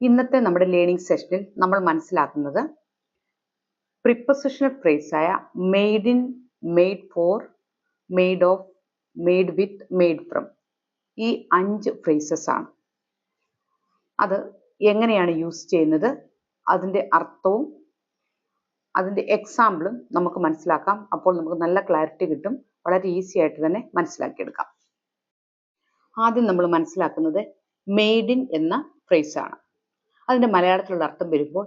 ഇന്നത്തെ നമ്മുടെ ലേണിംഗ് സെഷനിൽ നമ്മൾ മനസ്സിലാക്കുന്നത് prepositional ഫ്രേസായ made in made for made of made with made from ഈ അഞ്ച് ഫ്രേസസ് ആണ്. അത് എങ്ങനെയാണ് യൂസ് ചെയ്യുന്നത്? അതിന്റെ അർത്ഥവും അതിന്റെ എക്സാമ്പിളും നമുക്ക് മനസ്സിലാക്കാം. അപ്പോൾ നമുക്ക് നല്ല ക്ലാരിറ്റി കിട്ടും. വളരെ ഈസി ആയിട്ട് തന്നെ മനസ്സിലാക്കിയെടുക്കാം. ആദ്യം നമ്മൾ മനസ്സിലാക്കുന്നത് മെയ്ഡ് ഇൻ എന്ന phrase ആണ് അതിന്റെ മലയാളത്തിലുള്ള അർത്ഥം വരുമ്പോൾ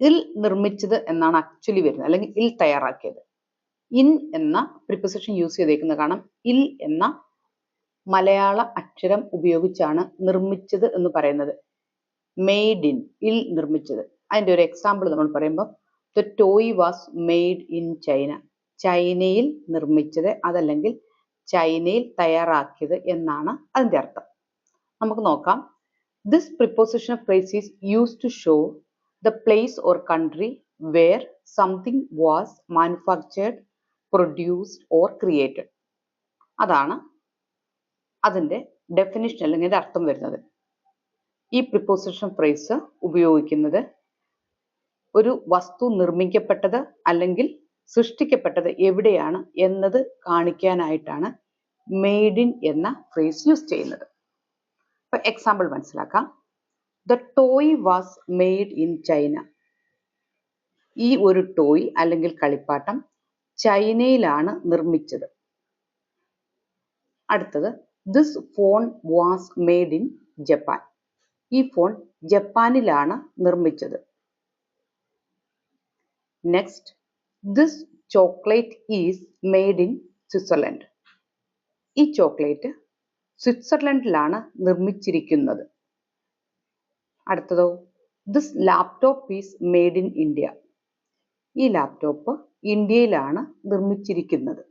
ഇൽ നിർമ്മിച്ചത് എന്നാണ് ആക്ച്വലി വരുന്നത്. അല്ലെങ്കിൽ ഇൽ തയ്യാറാക്കിയത്. ഇൻ എന്ന പ്രിപ്പോസിഷൻ യൂസ് ചെയ്തേക്കുന്ന കാണാം. ഇൽ എന്ന മലയാള അക്ഷരം ഉപയോഗിച്ചാണ് നിർമ്മിച്ചത് എന്ന് പറയുന്നത്. മെയ്ഡ് ഇൻ ഇൽ നിർമ്മിച്ചത്. അതിന്റെ ഒരു എക്സാമ്പിൾ നമ്മൾ പറയുമ്പോൾ the toy was made in China ചൈനയിൽ നിർമ്മിച്ചത് അതല്ലെങ്കിൽ ചൈനയിൽ തയ്യാറാക്കിയത് എന്നാണ് അതിന്റെ അർത്ഥം. നമുക്ക് നോക്കാം. This of place is used to show the place or country where something was manufactured produced or created. അതാണ് അതിന്റെ ഡെഫിനിഷൻ അല്ലെങ്കിൽ അതിന്റെ അർത്ഥം വരുന്നത്. ഈ പ്രിപ്പോസിഷൻ phrase ഉപയോഗിക്കുന്നത് ഒരു വസ്തു നിർമ്മിക്കപ്പെട്ടത് അല്ലെങ്കിൽ സൃഷ്ടിക്കപ്പെട്ടത് എവിടെയാണ് എന്നത് കാണിക്കാനായിട്ടാണ് മെയ്ഡ് ഇൻ എന്ന phrase യൂസ് ചെയ്യുന്നത്. ഇപ്പൊ എക്സാമ്പിൾ മനസ്സിലാക്കാം. The toy was made in China ഈ ഒരു ടോയ് അല്ലെങ്കിൽ കളിപ്പാട്ടം ചൈനയിലാണ് നിർമ്മിച്ചത്. അടുത്തത് this phone was made in Japan ഈ ഫോൺ ജപ്പാനിലാണ് നിർമ്മിച്ചത്. Next this chocolate is made in Switzerland ഈ ചോക്ലേറ്റ് സ്വിറ്റ്സർലൻഡിലാണ് നിർമ്മിച്ചിരിക്കുന്നത്. അടുത്തതോ this laptop is made in India ഈ ലാപ്ടോപ്പ് ഇന്ത്യയിലാണ് നിർമ്മിച്ചിരിക്കുന്നത്.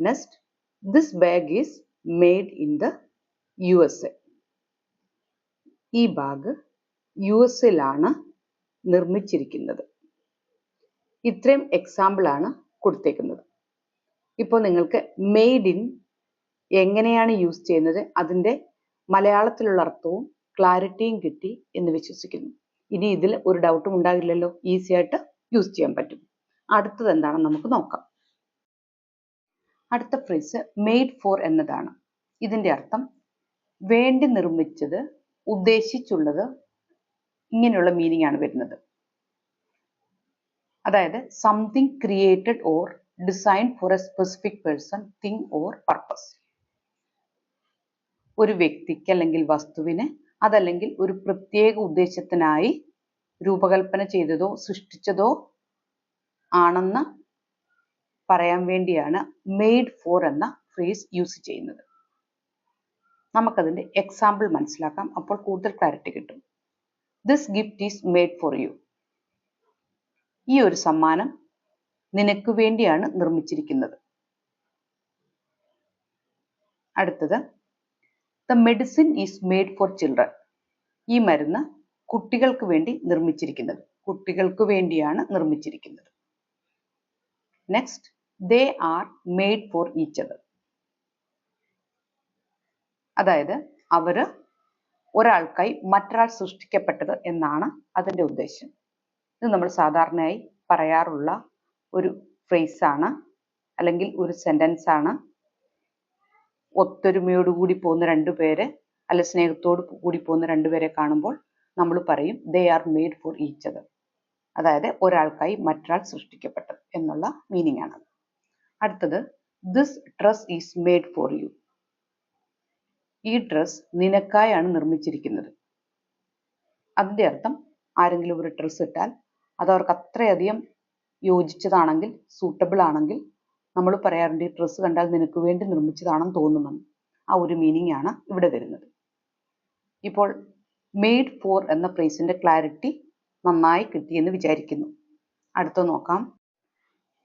Next this bag is made in the U S A ഈ ബാഗ് യു എസ് എയിലാണ് നിർമ്മിച്ചിരിക്കുന്നത്. ഇത്രയും എക്സാമ്പിൾ ആണ് കൊടുത്തേക്കുന്നത്. ഇപ്പോൾ നിങ്ങൾക്ക് മെയ്ഡ് ഇൻ എങ്ങനെയാണ് യൂസ് ചെയ്യുന്നത് അതിന്റെ മലയാളത്തിലുള്ള അർത്ഥവും ക്ലാരിറ്റിയും കിട്ടി എന്ന് വിശ്വസിക്കുന്നു. ഇനി ഇതിൽ ഒരു ഡൗട്ടും ഉണ്ടാകില്ലല്ലോ. ഈസി ആയിട്ട് യൂസ് ചെയ്യാൻ പറ്റും. അടുത്തത് എന്താണെന്ന് നമുക്ക് നോക്കാം. അടുത്ത ഫ്രേസ് മെയ്ഡ് ഫോർ എന്നതാണ്. ഇതിന്റെ അർത്ഥം വേണ്ടി നിർമ്മിച്ചത് ഉദ്ദേശിച്ചുള്ളത് ഇങ്ങനെയുള്ള മീനിങ് ആണ് വരുന്നത്. അതായത് something created or design for a specific person thing or purpose ഒരു വ്യക്തിക്ക് അല്ലെങ്കിൽ വസ്തുവിന് അതല്ലെങ്കിൽ ഒരു പ്രത്യേക ഉദ്ദേശത്തിനായി രൂപകൽപ്പന ചെയ്തതോ സൃഷ്ടിച്ചതോ ആണെന്ന് പറയാൻ വേണ്ടിയാണ് മെയ്ഡ് ഫോർ എന്ന ഫ്രേസ് യൂസ് ചെയ്യുന്നത്. നമുക്കതിന്റെ എക്സാമ്പിൾ മനസ്സിലാക്കാം. അപ്പോൾ കൂടുതൽ ക്ലാരിറ്റി കിട്ടും. This gift is made for you ഈ ഒരു സമ്മാനം നിനക്ക് വേണ്ടിയാണ് നിർമ്മിച്ചിരിക്കുന്നത്. അടുത്തത് the medicine is made for children ഈ മരുന്ന് കുട്ടികൾക്ക് വേണ്ടി നിർമ്മിച്ചിരിക്കുന്നത്. കുട്ടികൾക്ക് വേണ്ടിയാണ് നിർമ്മിച്ചിരിക്കുന്നത്. Next they are made for each other അതായത് അവർ ഒരാൾക്കായി മറ്റൊരാൾ സൃഷ്ടിക്കപ്പെട്ടത് എന്നാണ് അതിന്റെ ഉദ്ദേശം. ഇത് നമ്മൾ സാധാരണയായി പറയാറുള്ള ഒരു ആണ് അല്ലെങ്കിൽ ഒരു സെന്റൻസ് ആണ്. ഒത്തൊരുമയോടുകൂടി പോകുന്ന രണ്ടുപേരെ അല്ല സ്നേഹത്തോട് കൂടി പോകുന്ന രണ്ടുപേരെ കാണുമ്പോൾ നമ്മൾ പറയും they are made for each other അതായത് ഒരാൾക്കായി മറ്റൊരാൾ സൃഷ്ടിക്കപ്പെട്ടത് എന്നുള്ള മീനിങ് ആണ് അടുത്തത് this dress is made for you ഈ ഡ്രസ് നിനക്കായാണ് നിർമ്മിച്ചിരിക്കുന്നത്. അതിന്റെ അർത്ഥം ആരെങ്കിലും ഒരു ഡ്രസ് ഇട്ടാൽ അത് അവർക്ക് അത്രയധികം യോജിച്ചതാണെങ്കിൽ സൂട്ടബിൾ ആണെങ്കിൽ നമ്മൾ പറയാറുണ്ട് ഈ ഡ്രസ്സ് കണ്ടാൽ നിനക്ക് വേണ്ടി നിർമ്മിച്ചതാണെന്ന് തോന്നുമെന്ന്. ആ ഒരു മീനിങ് ആണ് ഇവിടെ വരുന്നത്. ഇപ്പോൾ മെയ്ഡ് ഫോർ എന്ന ഫ്രേസിന്റെ ക്ലാരിറ്റി നന്നായി കിട്ടിയെന്ന് വിചാരിക്കുന്നു. അടുത്ത നോക്കാം.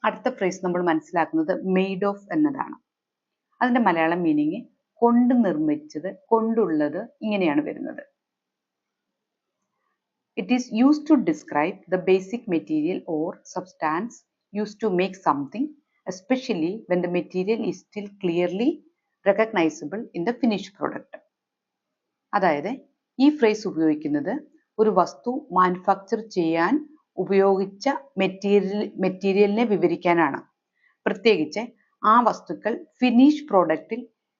അടുത്ത ഫ്രേസ് നമ്മൾ മനസ്സിലാക്കുന്നത് മെയ്ഡ് ഓഫ് എന്നതാണ്. അതിന്റെ മലയാളം മീനിങ് കൊണ്ട് നിർമ്മിച്ചത് കൊണ്ടുള്ളത് ഇങ്ങനെയാണ് വരുന്നത്. It is use to describe the basic material or substance use to make something especially when the material is still clearly recognizable in the finished product. അതായത് ഈ ഫ്രേസ് ഉപയോഗിക്കുന്നത് ഒരു വസ്തു മാനുഫാക്ചർ ചെയ്യാൻ ഉപയോഗിച്ച മെറ്റീരിയൽ മെറ്റീരിയലിനെ വിവരിക്കാനാണ് പ്രത്യേകിച്ച് ആ വസ്തുക്കൾ ഫിനിഷ് പ്രോഡക്റ്റിൽ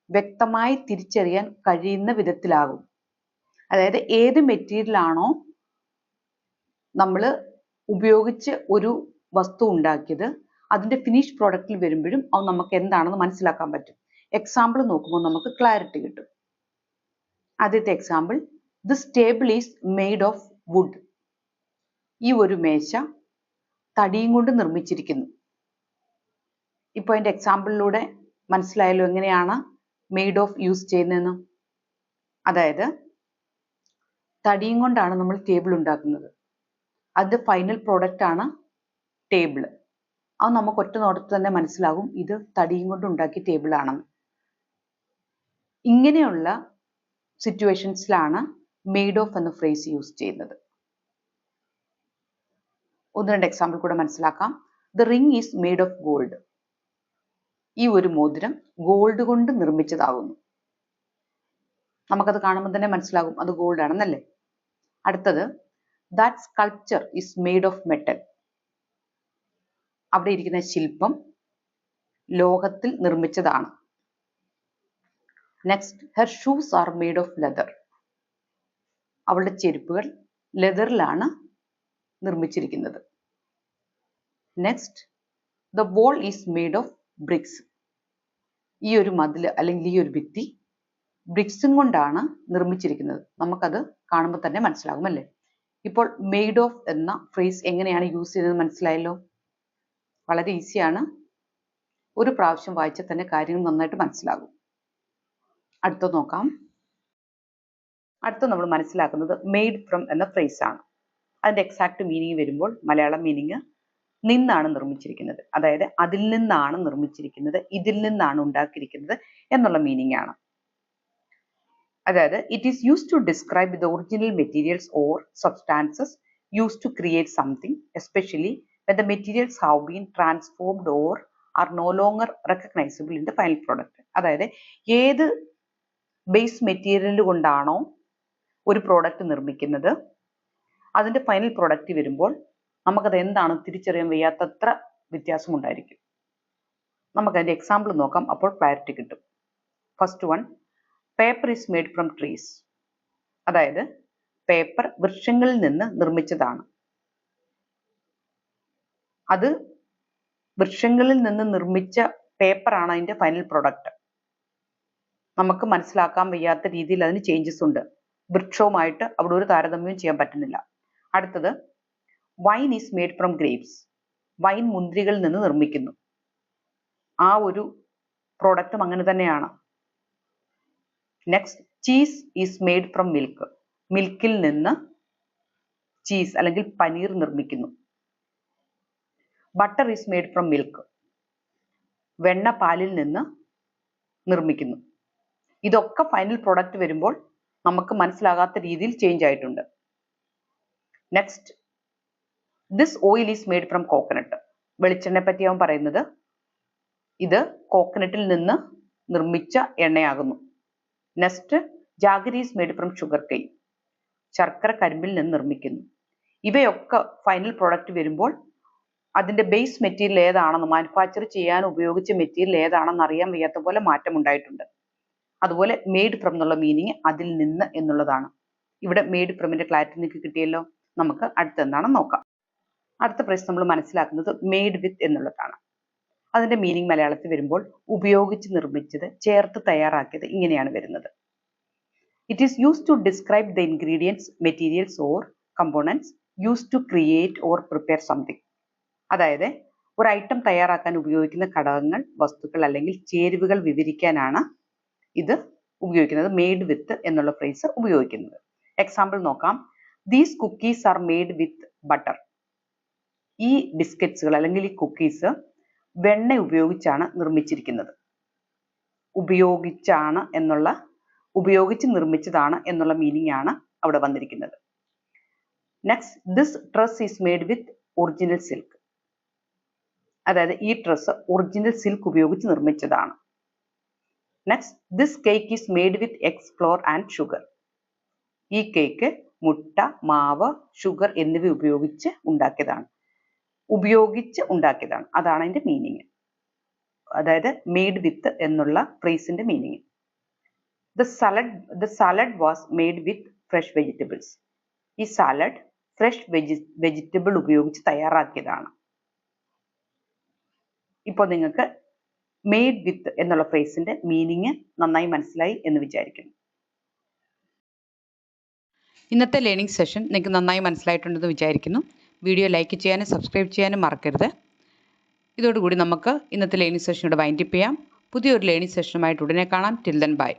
വ്യക്തമായി തിരിച്ചറിയാൻ കഴിയുന്ന വിധത്തിലാകും അതായത് ഏത് മെറ്റീരിയൽ ആണോ നമ്മൾ ഉപയോഗിച്ച് ഒരു വസ്തു ഉണ്ടാക്കിയത് അതിന്റെ ഫിനിഷ് പ്രോഡക്റ്റിൽ വരുമ്പോഴും അത് നമുക്ക് എന്താണെന്ന് മനസ്സിലാക്കാൻ പറ്റും. എക്സാമ്പിൾ നോക്കുമ്പോൾ നമുക്ക് ക്ലാരിറ്റി കിട്ടും. ആദ്യത്തെ example this table is made of wood ഈ ഒരു മേശ തടിയും കൊണ്ട് നിർമ്മിച്ചിരിക്കുന്നു. ഇപ്പോൾ അതിന്റെ എക്സാമ്പിളിലൂടെ മനസ്സിലായല്ലോ എങ്ങനെയാണ് മെയ്ഡ് ഓഫ് യൂസ് ചെയ്യുന്നതെന്ന്? അതായത് തടിയും കൊണ്ടാണ് നമ്മൾ ടേബിൾ ഉണ്ടാക്കുന്നത്. അതിന്റെ ഫൈനൽ പ്രോഡക്റ്റ് ആണ് ടേബിൾ അത് നമുക്ക് ഒറ്റ നോട്ടത്തിൽ തന്നെ മനസ്സിലാകും ഇത് തടിയും കൊണ്ട് ഉണ്ടാക്കിയ ടേബിൾ ആണെന്ന്. ഇങ്ങനെയുള്ള സിറ്റുവേഷൻസിലാണ് മെയ്ഡ് ഓഫ് എന്ന ഫ്രേസ് യൂസ് ചെയ്യുന്നത്. ഒന്ന് രണ്ട് എക്സാമ്പിൾ കൂടെ മനസ്സിലാക്കാം. The ring is made of gold ഈ ഒരു മോതിരം ഗോൾഡ് കൊണ്ട് നിർമ്മിച്ചതാകുന്നു. നമുക്കത് കാണുമ്പോൾ തന്നെ മനസ്സിലാകും അത് ഗോൾഡ് ആണെന്നല്ലേ? അടുത്തത് that sculpture is made of metal അവിടെ ഇരിക്കുന്ന ശില്പം ലോഹത്തിൽ നിർമ്മിച്ചതാണ്. Next her shoes are made of leather അവളുടെ ചെരുപ്പുകൾ ലെതറിലാണ് നിർമ്മിച്ചിരിക്കുന്നത്. Next the wall is made of bricks ഈ ഒരു മതിൽ അല്ലെങ്കിൽ ഈ ഒരു ഭിത്തി ബ്രിക്സും കൊണ്ടാണ് നിർമ്മിച്ചിരിക്കുന്നത്. നമുക്കത് കാണുമ്പോൾ തന്നെ മനസ്സിലാകും അല്ലേ? ഇപ്പോൾ മെയ്ഡ് ഓഫ് എന്ന ഫ്രേസ് എങ്ങനെയാണ് യൂസ് ചെയ്തത് മനസ്സിലായല്ലോ? വളരെ ഈസിയാണ് ഒരു പ്രാവശ്യം വായിച്ചാൽ തന്നെ കാര്യങ്ങൾ നന്നായിട്ട് മനസ്സിലാകും. അടുത്ത നോക്കാം. അടുത്ത നമ്മൾ മനസ്സിലാക്കുന്നത് മെയ്ഡ് ഫ്രം എന്ന ഫ്രേസ് ആണ്. അതിന്റെ എക്സാക്ട് മീനിങ് വരുമ്പോൾ മലയാളം മീനിങ് നിന്നാണ് നിർമ്മിച്ചിരിക്കുന്നത്. അതായത് അതിൽ നിന്നാണ് നിർമ്മിച്ചിരിക്കുന്നത് ഇതിൽ നിന്നാണ് ഉണ്ടാക്കിയിരിക്കുന്നത് എന്നുള്ള മീനിങ് ആണ്. അതായത് it is use to describe the original materials or substances use to create something especially when the materials have been transformed or are no longer recognizable in the final product. അതായത് ഏത് base material കൊണ്ടാണോ ഒരു product നിർമ്മിക്കുന്നത് അതിന്റെ final product വരുമ്പോൾ നമുക്കത് എന്താണ് തിരിച്ചറിയാൻ വയ്യാത്തത്ര വ്യത്യാസമുണ്ടായിരിക്കും നമുക്കതിന്റെ എക്സാമ്പിൾ നോക്കാം. അപ്പോൾ ക്ലാരിറ്റി കിട്ടും. First one paper is made from trees അതായത് പേപ്പർ വൃക്ഷങ്ങളിൽ നിന്ന് നിർമ്മിച്ചതാണ്. അത് വൃക്ഷങ്ങളിൽ നിന്ന് നിർമ്മിച്ച പേപ്പറാണ് അതിന്റെ ഫൈനൽ പ്രൊഡക്റ്റ് നമുക്ക് മനസ്സിലാക്കാൻ വയ്യാത്ത രീതിയിൽ അതിന് ചേഞ്ചസ് ഉണ്ട്. വൃക്ഷവുമായിട്ട് അവിടെ ഒരു താരതമ്യവും ചെയ്യാൻ പറ്റുന്നില്ല. അടുത്തത് wine is made from grapes wine മുന്തിരികളിൽ നിന്ന് നിർമ്മിക്കുന്നു. ആ ഒരു പ്രോഡക്റ്റും അങ്ങനെ തന്നെയാണ്. Next cheese is made from milk മിൽക്കിൽ നിന്ന് ചീസ് അല്ലെങ്കിൽ പനീർ നിർമ്മിക്കുന്നു. Butter is made from milk വെണ്ണ പാലിൽ നിന്ന് നിർമ്മിക്കുന്നു. ഇതൊക്കെ ഫൈനൽ പ്രോഡക്റ്റ് വരുമ്പോൾ നമുക്ക് മനസ്സിലാകാത്ത രീതിയിൽ ചേഞ്ച് ആയിട്ടുണ്ട്. Next this oil is made from coconut വെളിച്ചെണ്ണയെ പറ്റിയാണ് പറയുന്നത് ഇത് കോക്കനട്ടിൽ നിന്ന് നിർമ്മിച്ച എണ്ണയാകുന്നു. Next jaggery is made from sugar cane ശർക്കര കരിമ്പിൽ നിന്ന് നിർമ്മിക്കുന്നു. ഇവയൊക്കെ ഫൈനൽ പ്രോഡക്റ്റ് വരുമ്പോൾ അതിന്റെ ബേസ് മെറ്റീരിയൽ ഏതാണെന്ന് മാനുഫാക്ചർ ചെയ്യാൻ ഉപയോഗിച്ച മെറ്റീരിയൽ ഏതാണെന്ന് അറിയാൻ വയ്യാത്ത പോലെ മാറ്റം ഉണ്ടായിട്ടുണ്ട്. അതുപോലെ മെയ്ഡ് ഫ്രം എന്നുള്ള മീനിങ് അതിൽ നിന്ന് എന്നുള്ളതാണ്. ഇവിടെ മെയ്ഡ് ഫ്രമിന്റെ ക്ലാരിറ്റി നിങ്ങൾക്ക് കിട്ടിയല്ലോ. നമുക്ക് അടുത്ത എന്താണെന്ന് നോക്കാം. അടുത്ത പ്രശ്നം നമ്മൾ മനസ്സിലാക്കുന്നത് മെയ്ഡ് വിത്ത് എന്നുള്ളതാണ്. അതിന്റെ മീനിങ് മലയാളത്തിൽ വരുമ്പോൾ ഉപയോഗിച്ച് നിർമ്മിച്ചത് ചേർത്ത് തയ്യാറാക്കിയത് ഇങ്ങനെയാണ് വരുന്നത്. It is use to describe the ingredients materials or components use to create or prepare something അതായത് ഒരു ഐറ്റം തയ്യാറാക്കാൻ ഉപയോഗിക്കുന്ന ഘടകങ്ങൾ വസ്തുക്കൾ അല്ലെങ്കിൽ ചേരുവകൾ വിവരിക്കാനാണ് ഇത് ഉപയോഗിക്കുന്നത് മെയ്ഡ് വിത്ത് എന്നുള്ള ഫ്രേസ് ഉപയോഗിക്കുന്നത്. എക്സാമ്പിൾ നോക്കാം. These cookies are made with butter ഈ ബിസ്ക്കറ്റ്സുകൾ അല്ലെങ്കിൽ ഈ കുക്കീസ് വെണ്ണ ഉപയോഗിച്ചാണ് നിർമ്മിച്ചിരിക്കുന്നത്. ഉപയോഗിച്ചാണ് എന്നുള്ള ഉപയോഗിച്ച് നിർമ്മിച്ചതാണ് എന്നുള്ള മീനിങ് ആണ് അവിടെ വന്നിരിക്കുന്നത്. Next this dress is made with original silk അതായത് ഈ ഡ്രസ്സ് ഒറിജിനൽ സിൽക്ക് ഉപയോഗിച്ച് നിർമ്മിച്ചതാണ്. Next this cake is made with eggs flour and sugar ഈ കേക്ക് മുട്ട മാവ് ഷുഗർ എന്നിവ ഉപയോഗിച്ച് ഉണ്ടാക്കിയതാണ്. ഉപയോഗിച്ച് ഉണ്ടാക്കിയതാണ്. അതാണ് അതിന്റെ മീനിങ് അതായത് മെയ്ഡ് വിത്ത് എന്നുള്ള ഫ്രേസിന്റെ meaning the salad the salad was made with fresh vegetables ഈ സാലഡ് ഫ്രഷ് വെജി വെജിറ്റബിൾ ഉപയോഗിച്ച് തയ്യാറാക്കിയതാണ്. ഇപ്പോൾ നിങ്ങൾക്ക് മെയ്ഡ് വിത്ത് എന്നുള്ള ഫ്രേസിന്റെ മീനിങ് നന്നായി മനസ്സിലായി എന്ന് വിചാരിക്കുന്നു. ഇന്നത്തെ ലേണിംഗ് സെഷൻ നിങ്ങൾക്ക് നന്നായി മനസ്സിലായിട്ടുണ്ടെന്ന് വിചാരിക്കുന്നു. വീഡിയോ ലൈക്ക് ചെയ്യാനും സബ്സ്ക്രൈബ് ചെയ്യാനും മറക്കരുത്. ഇതോടുകൂടി നമുക്ക് ഇന്നത്തെ ലേണിംഗ് സെഷൻ ഇവിടെ വൈൻഡപ്പ് ചെയ്യാം. പുതിയൊരു ലേണിംഗ് സെഷനുമായിട്ട് ഉടനെ കാണാം. Till then bye